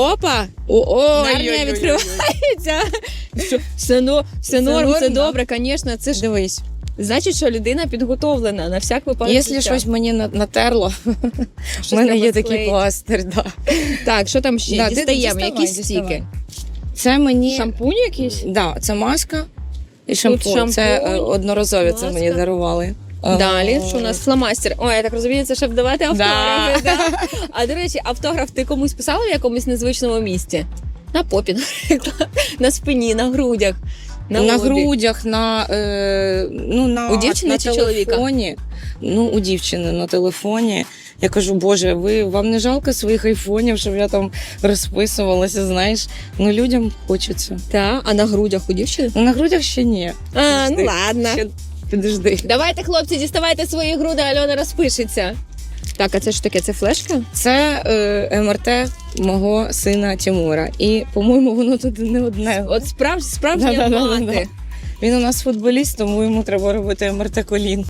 Опа! Нарня відкривається. Все, но, все норм, да? добре, звісно. Це ж Дивись, значить, що людина підготовлена на всяк випадок. якщо життя. щось мені на- натерло, Щось в мене треба є такий склеїти. пластир. Да. Так, що там ще? Да, ти Дістаємо, діставай, які стіки? Це мені Шампунь якийсь? да, це маска і шампунь. шампунь, Це е, одноразові це мені дарували. Далі, що у нас фломастер. Ой, я так розумію, це щоб давати автографи. Да. А до речі, автограф ти комусь писала в якомусь незвичному місці? На попі, наприклад, на спині, на грудях. На, на грудях, на, е, ну, на, У дівчини на чи чоловіка? телефоні. Ну, у дівчини на телефоні. Я кажу, Боже, ви вам не жалко своїх айфонів, щоб я там розписувалася, знаєш? Ну, людям хочеться. Та, а на грудях у дівчини? На грудях ще ні. А, ну ладно. Ще підожди. Давайте, хлопці, діставайте свої груди, Альона розпишеться. Так, а це ж таке, це флешка? Це е, МРТ мого сина Тимура. І, по-моєму, воно тут не одне. От справ, справжня Да-да-да-да-да. мати. Він у нас футболіст, тому йому треба робити МРТ колін.